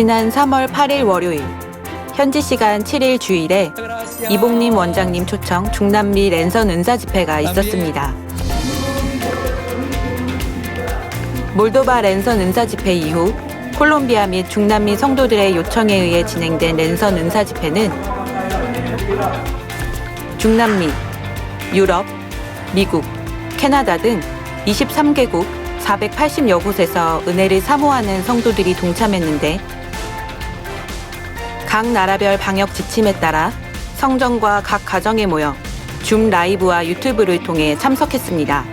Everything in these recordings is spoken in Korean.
지난 3월 8일 월요일 현지 시간 7일 주일에 이봉림 원장님 초청 중남미 랜선 은사 집회가 있었습니다. 몰도바 랜선 은사 집회 이후 콜롬비아 및 중남미 성도들의 요청에 의해 진행된 랜선 은사 집회는 중남미, 유럽, 미국, 캐나다 등 23개국 480여 곳에서 은혜를 사모하는 성도들이 동참했는데 각 나라별 방역 지침에 따라 성전과 각 가정에 모여 줌 라이브와 유튜브를 통해 참석했습니다.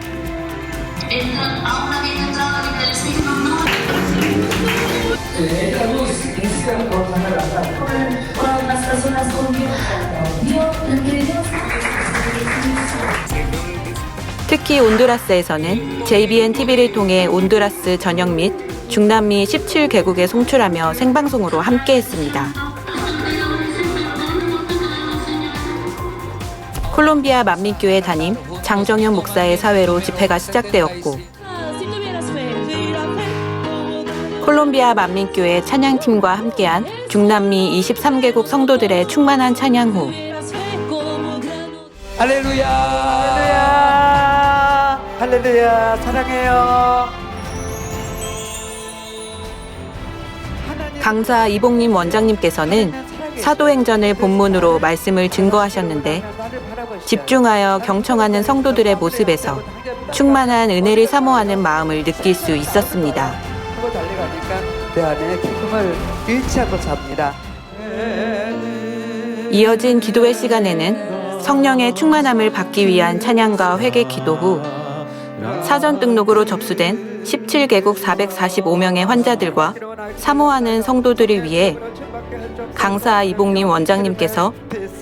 특히 온두라스에서는 JBN TV를 통해 온두라스 전역 및 중남미 17개국에 송출하며 생방송으로 함께했습니다. 콜롬비아 만민교회 담임 장정현 목사의 사회로 집회가 시작되었고 콜롬비아 만민교회 찬양팀과 함께한 중남미 23개국 성도들의 충만한 찬양 후 할렐루야. 할렐루야. 할렐루야. 사랑해요. 강사 이봉림 원장님께서는 사도행전을 본문으로 말씀을 증거하셨는데 집중하여 경청하는 성도들의 모습에서 충만한 은혜를 사모하는 마음을 느낄 수 있었습니다. 하고 달려가니까 내 안에 기쁨을 잃지 않고 삽니다. 이어진 기도회 시간에는 성령의 충만함을 받기 위한 찬양과 회개 기도 후 사전 등록으로 접수된 17개국 445명의 환자들과 사모하는 성도들을 위해 강사 이봉림 원장님께서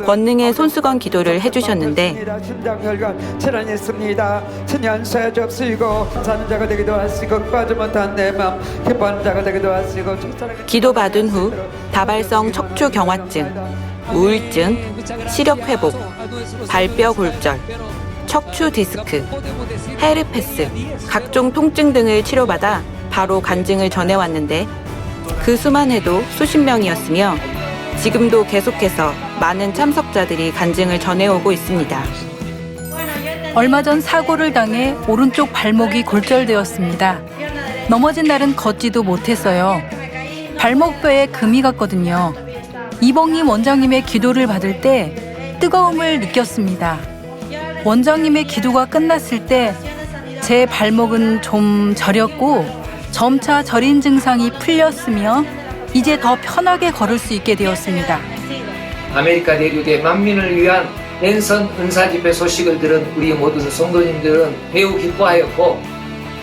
권능의 손수건 기도를 해주셨는데 신장 혈관 질환이 있습니다. 천연사에 접수이고 사는 자가 되기도 하시고 빠지 못한 내 마음 기뻐하는 자가 되기도 하시고 첫사랑의 기도 받은 후 다발성 척추 경화증, 우울증, 시력 회복, 발뼈 골절, 척추 디스크, 헤르페스, 각종 통증 등을 치료받아 바로 간증을 전해왔는데 그 수만 해도 수십 명이었으며 지금도 계속해서 많은 참석자들이 간증을 전해오고 있습니다. 얼마 전 사고를 당해 오른쪽 발목이 골절되었습니다. 넘어진 날은 걷지도 못했어요. 발목뼈에 금이 갔거든요. 이봉님 원장님의 기도를 받을 때 뜨거움을 느꼈습니다. 원장님의 기도가 끝났을 때 제 발목은 좀 저렸고 점차 저린 증상이 풀렸으며 이제 더 편하게 걸을 수 있게 되었습니다. 아메리카 대륙의 만민을 위한 랜선 은사 집회 소식을 들은 우리 모든 성도님들은 매우 기뻐하였고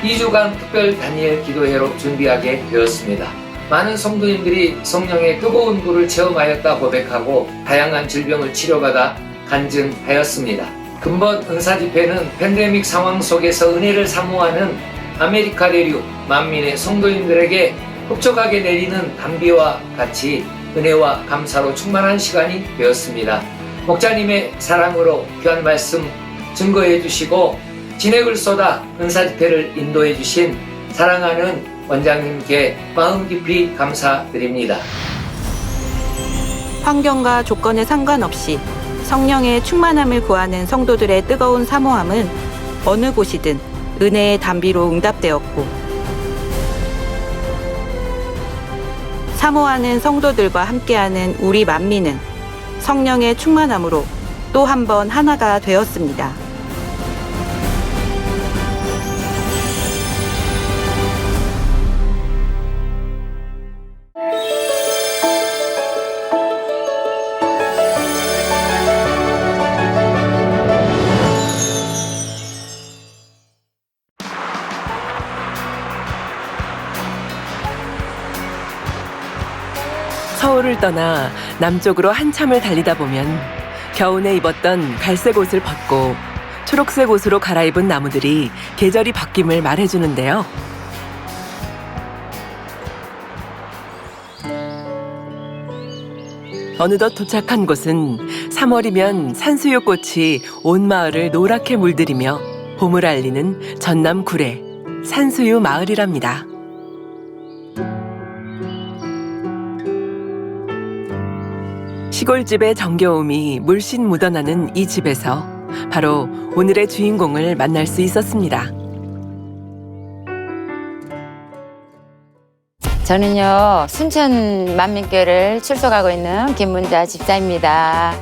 2주간 특별 다니엘 기도회로 준비하게 되었습니다. 많은 성도님들이 성령의 뜨거운 불을 체험하였다 고백하고 다양한 질병을 치료받아 간증하였습니다. 근본 은사 집회는 팬데믹 상황 속에서 은혜를 사모하는 아메리카 대륙 만민의 성도님들에게 흡족하게 내리는 담비와 같이 은혜와 감사로 충만한 시간이 되었습니다. 목자님의 사랑으로 귀한 말씀 증거해 주시고 진액을 쏟아 은사 집회를 인도해 주신 사랑하는 원장님께 마음 깊이 감사드립니다. 환경과 조건에 상관없이 성령의 충만함을 구하는 성도들의 뜨거운 사모함은 어느 곳이든 은혜의 담비로 응답되었고 사모하는 성도들과 함께하는 우리 만민은 성령의 충만함으로 또 한 번 하나가 되었습니다. 서울을 떠나 남쪽으로 한참을 달리다 보면 겨우내 입었던 갈색 옷을 벗고 초록색 옷으로 갈아입은 나무들이 계절이 바뀜을 말해주는데요. 어느덧 도착한 곳은 3월이면 산수유꽃이 온 마을을 노랗게 물들이며 봄을 알리는 전남 구례 산수유 마을이랍니다. 시골집의 정겨움이 물씬 묻어나는 이 집에서 바로 오늘의 주인공을 만날 수 있었습니다. 저는요 순천 만민교회를 출석하고 있는 김문자 집사입니다.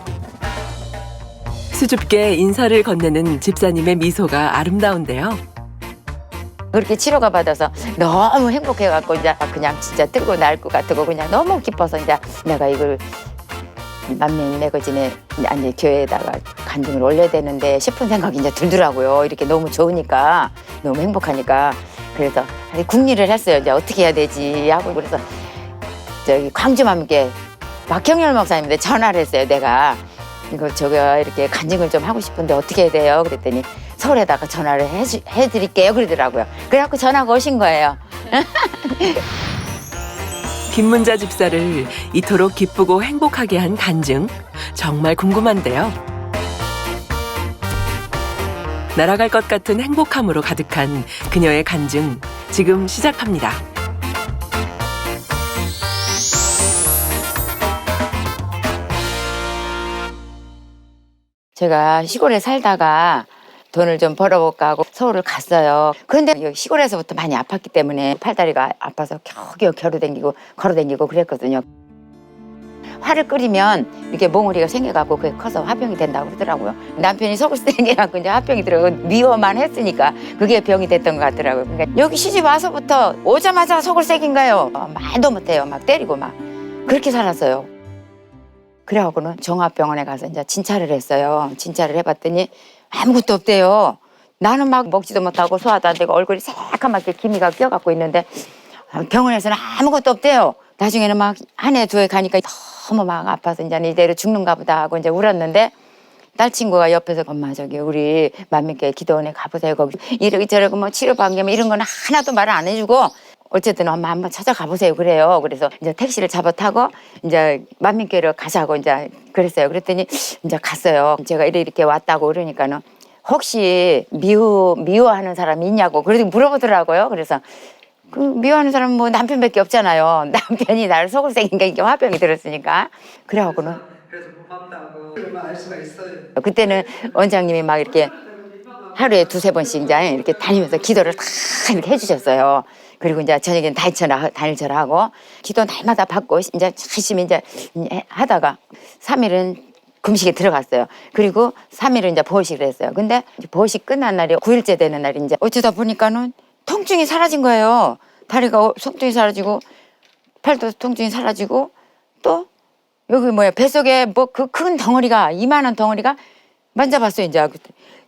수줍게 인사를 건네는 집사님의 미소가 아름다운데요. 그렇게 치료가 받아서 너무 행복해갖고 이제 그냥 진짜 뜨고 날 것 같고 그냥 너무 기뻐서 이제 내가 이걸 만민 매거진에 아니 교회에다가 간증을 올려야 되는데 싶은 생각이 이제 들더라고요. 이렇게 너무 좋으니까 너무 행복하니까 그래서 궁리를 했어요. 이제 어떻게 해야 되지 하고 그래서 저기 광주만민교회 박형렬 목사님한테 전화를 했어요. 내가 이거 저가 이렇게 간증을 좀 하고 싶은데 어떻게 해야 돼요? 그랬더니 서울에다가 전화를 해주, 해드릴게요. 그러더라고요. 그래갖고 전화가 오신 거예요. 김문자 집사를 이토록 기쁘고 행복하게 한 간증 정말 궁금한데요. 날아갈 것 같은 행복함으로 가득한 그녀의 간증 지금 시작합니다. 제가 시골에 살다가 돈을 좀 벌어볼까 하고 서울을 갔어요. 그런데 여기 시골에서부터 많이 아팠기 때문에 팔다리가 아파서 겨우겨우 겨루댕기고 걸어댕기고 그랬거든요. 화를 끓이면 이렇게 몽우리가 생겨갖고 그게 커서 화병이 된다고 그러더라고요. 남편이 속을 생겨갖고 이제 화병이 들어가고 미워만 했으니까 그게 병이 됐던 것 같더라고요. 그러니까 여기 시집 와서부터 오자마자 속을 새긴 거예요. 어, 말도 못해요. 막 때리고 막 그렇게 살았어요. 그래갖고는 종합병원에 가서 이제 진찰을 했어요. 진찰을 해봤더니 아무것도 없대요. 나는 막 먹지도 못하고 소화도 안 되고 얼굴이 새까맣게 기미가 껴갖고 있는데 병원에서는 아무것도 없대요. 나중에는 막 한 해 두 해 가니까 너무 막 아파서 이제 이대로 죽는가 보다 하고 이제 울었는데 딸 친구가 옆에서 엄마 저기 우리 만민교회 기도원에 가보세요. 거기 이러기 저러고 뭐 치료 방금 이런 거는 하나도 말을 안 해주고 어쨌든 엄마 한번 찾아가 보세요 그래요. 그래서 이제 택시를 잡아 타고 이제 만민교회로 가자고 이제 그랬어요. 그랬더니 이제 갔어요. 제가 이래 이렇게 왔다고 그러니까는 혹시 미워 미워하는 사람이 있냐고 그래도 물어보더라고요. 그래서 그 미워하는 사람은 뭐 남편밖에 없잖아요. 남편이 나를 속을 새긴가 이게 화병이 들었으니까 그래갖고는 그래서 고맙다고 그러면 알 수가 있어요. 그때는 원장님이 막 이렇게 하루에 두세 번씩 이제 이렇게 다니면서 기도를 다 이렇게 해주셨어요. 그리고 이제 저녁에는 다일처라, 다일처라 하고 기도 날마다 받고 이제 열심히 이제 하다가 삼일은 금식에 들어갔어요. 그리고 삼일은 이제 보호식을 했어요. 근데 보호식 끝난 날이 구일째 되는 날이 이제 어쩌다 보니까는 통증이 사라진 거예요. 다리가 어- 통증이 사라지고 팔도 통증이 사라지고 또 여기 뭐야 뱃속에 뭐 그 큰 덩어리가 이만한 덩어리가 만져봤어요 이제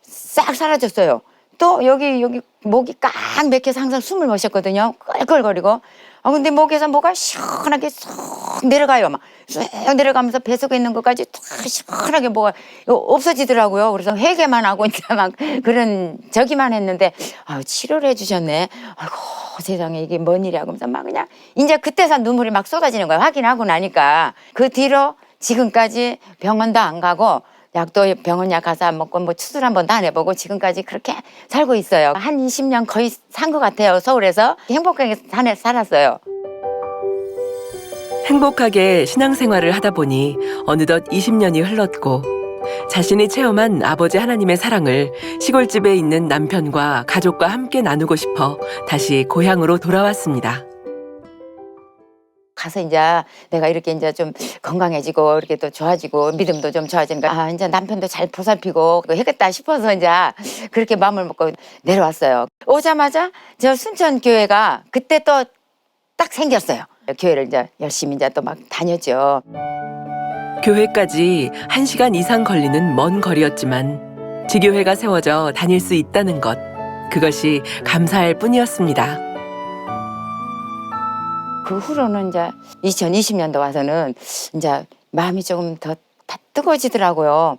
싹 사라졌어요. 또 여기 여기 목이 꽉 막혀서 항상 숨을 못 쉬었거든요. 껄껄거리고. 아 근데 목에서 뭐가 시원하게 쏙 내려가요. 막쑥 내려가면서 뱃속에 있는 것까지 다 시원하게 뭐가 없어지더라고요. 그래서 회개만 하고 이제 막 그런 저기만 했는데 아 치료를 해주셨네. 아이고 세상에 이게 뭔 일이야. 그러면서 막 그냥 이제 그때서 눈물이 막 쏟아지는 거예요. 확인하고 나니까 그 뒤로 지금까지 병원도 안 가고 약도 병원 약 가서 안 먹고 뭐 수술 한 번도 안 해보고 지금까지 그렇게 살고 있어요. 한 20년 거의 산 것 같아요. 서울에서 행복하게 산- 살았어요. 행복하게 신앙생활을 하다 보니 어느덧 20년이 흘렀고 자신이 체험한 아버지 하나님의 사랑을 시골집에 있는 남편과 가족과 함께 나누고 싶어 다시 고향으로 돌아왔습니다. 가서 이제 내가 이렇게 이제 좀 건강해지고 이렇게 또 좋아지고 믿음도 좀 좋아지니까 아 이제 남편도 잘 보살피고 해겠다 싶어서 이제 그렇게 마음을 먹고 내려왔어요. 오자마자 저 순천 교회가 그때 또 딱 생겼어요. 교회를 이제 열심히 이제 또 막 다녔죠. 교회까지 1시간 이상 걸리는 먼 거리였지만 지교회가 세워져 다닐 수 있다는 것 그것이 감사할 뿐이었습니다. 그 후로는 이제 2020년도 와서는 이제 마음이 조금 더다 뜨거워지더라고요.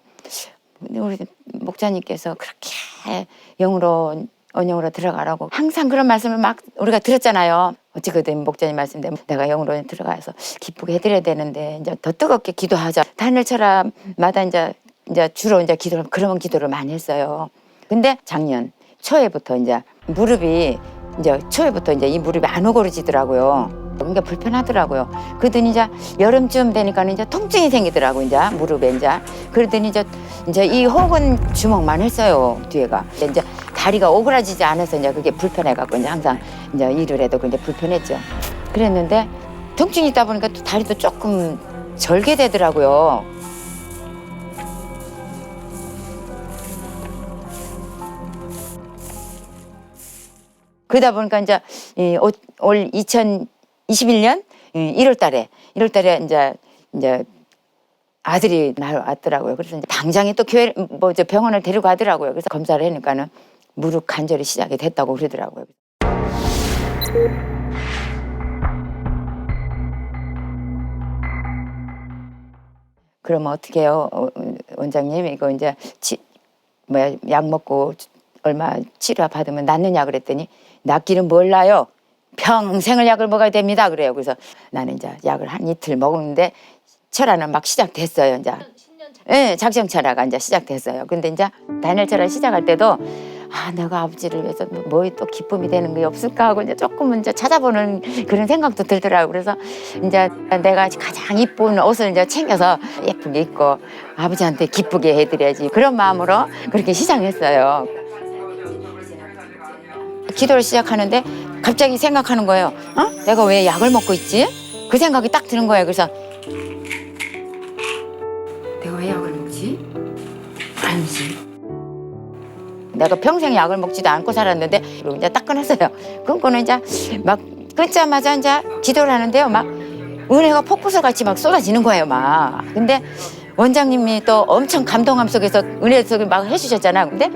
우리 목자님께서 그렇게 영으로 언영으로 들어가라고 항상 그런 말씀을 막 우리가 들었잖아요. 어찌거든 목자님 말씀대로 내가 영으로 들어가서 기쁘게 해드려야 되는데 이제 더 뜨겁게 기도하자. 단일처럼마다 이제 이제 주로 이제 기도를 그런 기도를 많이 했어요. 근데 작년 초에부터 이제 무릎이 이제 초에부터 이제 이 무릎이 안 오그러지더라고요. 그러니까 불편하더라고요. 그러더니 이제 여름쯤 되니까 이제 통증이 생기더라고 이제 무릎에 이제 그러더니 이제 이제 이 혹은 주먹만 했어요 뒤에가 이제 다리가 오그라지지 않아서 이제 그게 불편해갖고 이제 항상 이제 일을 해도 이제 불편했죠. 그랬는데 통증이 있다 보니까 또 다리도 조금 절개되더라고요. 그러다 보니까 이제 올 2000. 21년 1월 달에 1월 달에 이제 이제 아들이 나왔더라고요. 그래서 이제 당장에 또 교회 뭐 저 병원을 데리고 가더라고요. 그래서 검사를 하니까는 무릎 관절이 시작이 됐다고 그러더라고요. 그러면 어떻게 해요, 어, 원장님? 이거 이제 치, 뭐야 약 먹고 얼마 치료 받으면 낫느냐 그랬더니 낫기는 몰라요. 평생을 약을 먹어야 됩니다. 그래요. 그래서 나는 이제 약을 한 이틀 먹었는데 철화는 막 시작됐어요. 이제. 예, 작정 철화가 이제 시작됐어요. 근데 이제 단일 철화 시작할 때도 아, 내가 아버지를 위해서 뭐 또 기쁨이 되는 게 없을까 하고 이제 조금 이제 찾아보는 그런 생각도 들더라고. 그래서 이제 내가 가장 이쁜 옷을 이제 챙겨서 예쁘게 입고 아버지한테 기쁘게 해드려야지. 그런 마음으로 그렇게 시작했어요. 기도를 시작하는데 갑자기 생각하는 거예요. 어? 내가 왜 약을 먹고 있지? 그 생각이 딱 드는 거예요. 그래서 내가 왜 약을 먹지? 아니지. 내가 평생 약을 먹지도 않고 살았는데 그리고 이제 딱 끊었어요. 끊고는 이제 막 끊자마자 이제 기도를 하는데요. 막 은혜가 폭포수 같이 막 쏟아지는 거예요. 막. 근데 원장님이 또 엄청 감동함 속에서 은혜 속에 막 해주셨잖아요. 근데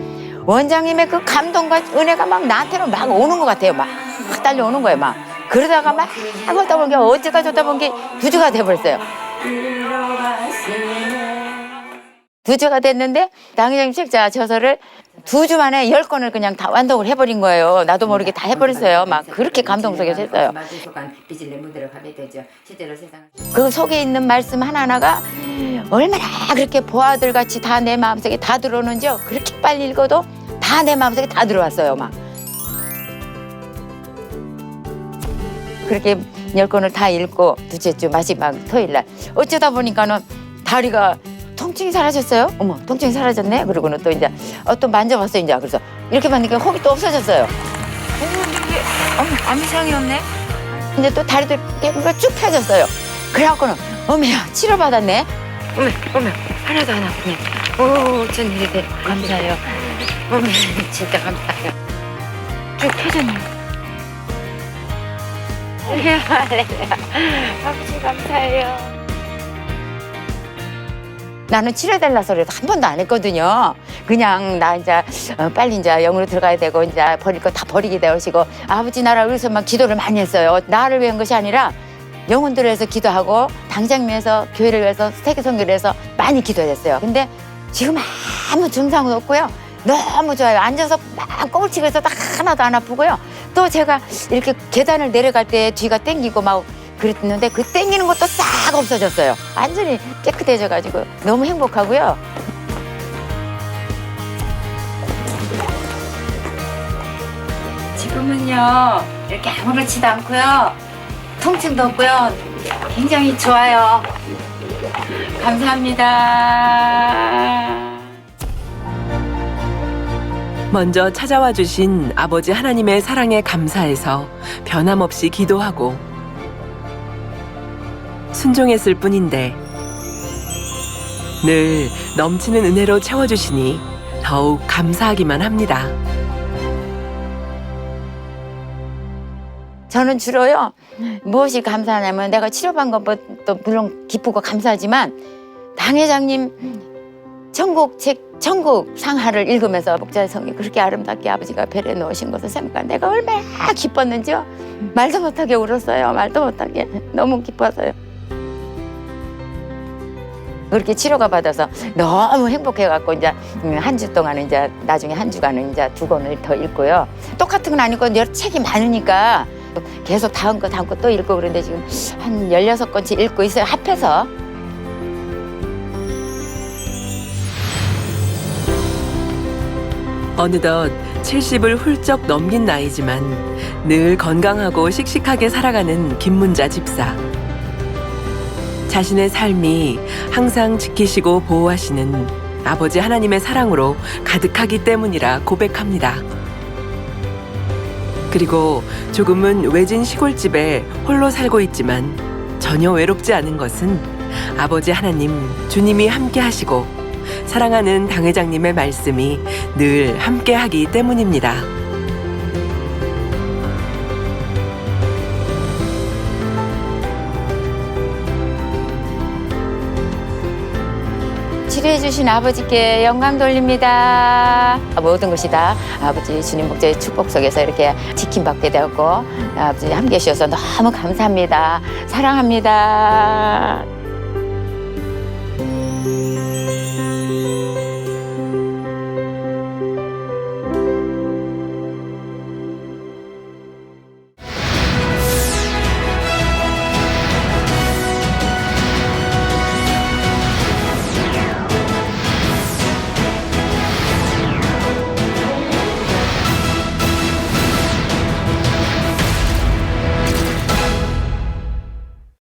원장님의 그 감동과 은혜가 막 나한테는 막 오는 것 같아요. 막 딸려오는 거예요. 막. 그러다가 막 하다 보니까 어찌가 좋다 보니 두 주가 돼버렸어요. 두 주가 됐는데 당회장님 책자 저서를 두 주 만에 열 권을 그냥 다 완독을 해버린 거예요. 나도 모르게 다 해버렸어요. 막 그렇게 감동 속에서 했어요. 그 속에 있는 말씀 하나하나가 얼마나 그렇게 보아들 같이 다 내 마음속에 다 들어오는지요. 그렇게 빨리 읽어도 다 내 마음속에 다 들어왔어요. 막. 그렇게 열 권을 다 읽고 두째 주 마지막 토요일 날 어쩌다 보니까는 다리가 통증이 사라졌어요. 어머, 통증이 사라졌네. 그러고는 또 이제 어, 또 만져봤어요. 이제 그래서 이렇게 만드니까 혹이 또 없어졌어요. 어머, 이게 어머, 아무 이상이 없네. 이제 또 다리도 깨끗이 쭉 펴졌어요. 그래갖고는 어머야 치료받았네. 어머, 어머, 하나도 안 아프네. 오, 어쩐 일이 돼. 감사해요. 어머, 진짜 감사해요. 쭉 펴졌네. 아버지 감사해요. 나는 치료해달라 소리도 한 번도 안 했거든요. 그냥 나 이제 어, 빨리 이제 영으로 들어가야 되고 이제 버릴 거 다 버리게 되시고 아버지 나라를 위해서만 기도를 많이 했어요. 나를 위한 것이 아니라 영혼들을 위해서 기도하고 당장 위해서 교회를 위해서 세계 선교를 위해서 많이 기도했어요. 근데 지금 아무 증상은 없고요. 너무 좋아요. 앉아서 막 해서 딱 하나도 안 아프고요. 또 제가 이렇게 계단을 내려갈 때 뒤가 땡기고 막 그랬는데 그 땡기는 것도 싹 없어졌어요. 완전히 깨끗해져가지고 너무 행복하고요. 지금은요 이렇게 아무렇지도 않고요 통증도 없고요 굉장히 좋아요 감사합니다. 먼저 찾아와 주신 아버지 하나님의 사랑에 감사해서 변함없이 기도하고 순종했을 뿐인데 늘 넘치는 은혜로 채워주시니 더욱 감사하기만 합니다. 저는 주로요 무엇이 감사하냐면 내가 치료받은 것도 물론 기쁘고 감사하지만 당 회장님 천국 책 천국 상하를 읽으면서 목자의 성이 그렇게 아름답게 아버지가 배려 놓으신 것을 생각하면 내가 얼마나 기뻤는지요? 말도 못하게 울었어요. 말도 못하게 너무 기뻐서요. 그렇게 치료가 받아서 너무 행복해갖고 이제 한 주 동안은 이제 나중에 한 주간은 이제 두 권을 더 읽고요. 똑같은 건 아니고 여러 책이 많으니까 계속 다음 거 다음 거 또 읽고 그런데 지금 한 열여섯 권씩 읽고 있어요. 합해서 어느덧 70을 훌쩍 넘긴 나이지만 늘 건강하고 씩씩하게 살아가는 김문자 집사. 자신의 삶이 항상 지키시고 보호하시는 아버지 하나님의 사랑으로 가득하기 때문이라 고백합니다. 그리고 조금은 외진 시골집에 홀로 살고 있지만 전혀 외롭지 않은 것은 아버지 하나님, 주님이 함께 하시고 사랑하는 당회장님의 말씀이 늘 함께 하기 때문입니다. 치료해 주신 아버지께 영광 돌립니다. 모든 것이 다 아버지 주님 목자의 축복 속에서 이렇게 지킴받게 되었고 아버지 함께 해주셔서 너무 감사합니다. 사랑합니다.